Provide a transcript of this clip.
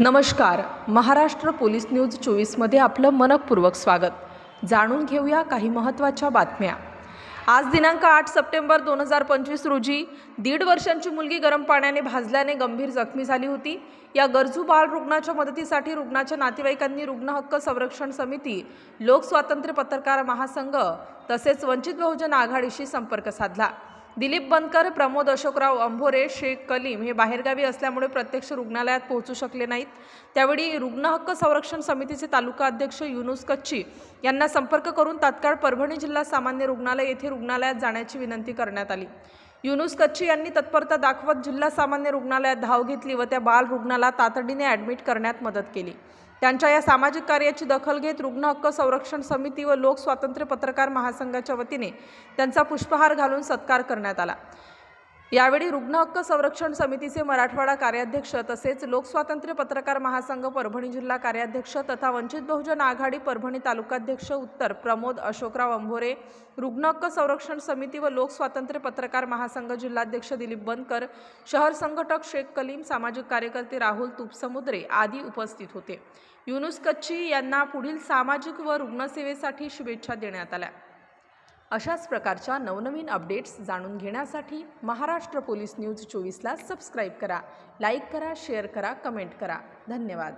नमस्कार. Maharashtra police news चोवीसमध्ये आपलं मनपूर्वक स्वागत. जाणून घेऊया काही महत्त्वाच्या बातम्या. आज दिनांक आठ सप्टेंबर दोन हजार पंचवीस रोजी दीड वर्षांची मुलगी गरम पाण्याने भाजल्याने गंभीर जखमी झाली होती. या गरजू बाल रुग्णाच्या मदतीसाठी रुग्णाच्या नातेवाईकांनी रुग्ण हक्क संरक्षण समिती लोकस्वातंत्र्य पत्रकार महासंघ तसेच वंचित बहुजन आघाडीशी संपर्क साधला. दिलीप बनकर प्रमोद अशोकराव अंभोरे शेख कलीम हे बाहेरगावी असल्यामुळे प्रत्यक्ष रुग्णालयात पोहोचू शकले नाहीत. त्यावेळी रुग्ण हक्क संरक्षण समितीचे तालुका अध्यक्ष युनुस कच्ची यांना संपर्क करून तात्काळ परभणी जिल्हा सामान्य रुग्णालय येथे रुग्णालयात जाण्याची विनंती करण्यात आली. युनुस कच्ची यांनी तत्परता दाखवत जिल्हा सामान्य रुग्णालयात धाव घेतली व त्या बाल रुग्णाला तातडीने ॲडमिट करण्यात मदत केली. त्यांच्या या सामाजिक कार्याची दखल घेत रुग्ण हक्क संरक्षण समिती व लोक स्वातंत्र्य पत्रकार महासंघाच्या वतीने त्यांचा पुष्पहार घालून सत्कार करण्यात आला. यावेळी रुग्ण हक्क संरक्षण समितीचे मराठवाडा कार्याध्यक्ष तसेच लोकस्वातंत्र्य पत्रकार महासंघ परभणी जिल्हा कार्याध्यक्ष तथा वंचित बहुजन आघाडी परभणी तालुकाध्यक्ष उत्तर प्रमोद अशोकराव अंभोरे रुग्ण हक्क संरक्षण समिती व लोकस्वातंत्र्य पत्रकार महासंघ जिल्हाध्यक्ष दिलीप बनकर शहर संघटक शेख कलीम सामाजिक कार्यकर्ते राहुल तुपसमुद्रे आदी उपस्थित होते. युनुस कच्ची यांना पुढील सामाजिक व रुग्णसेवेसाठी शुभेच्छा देण्यात आल्या. अशाच प्रकारच्या नवनवीन अपडेट्स जाणून घेण्यासाठी महाराष्ट्र पोलीस न्यूज चोवीसला सबस्क्राईब करा लाईक करा शेअर करा कमेंट करा. धन्यवाद.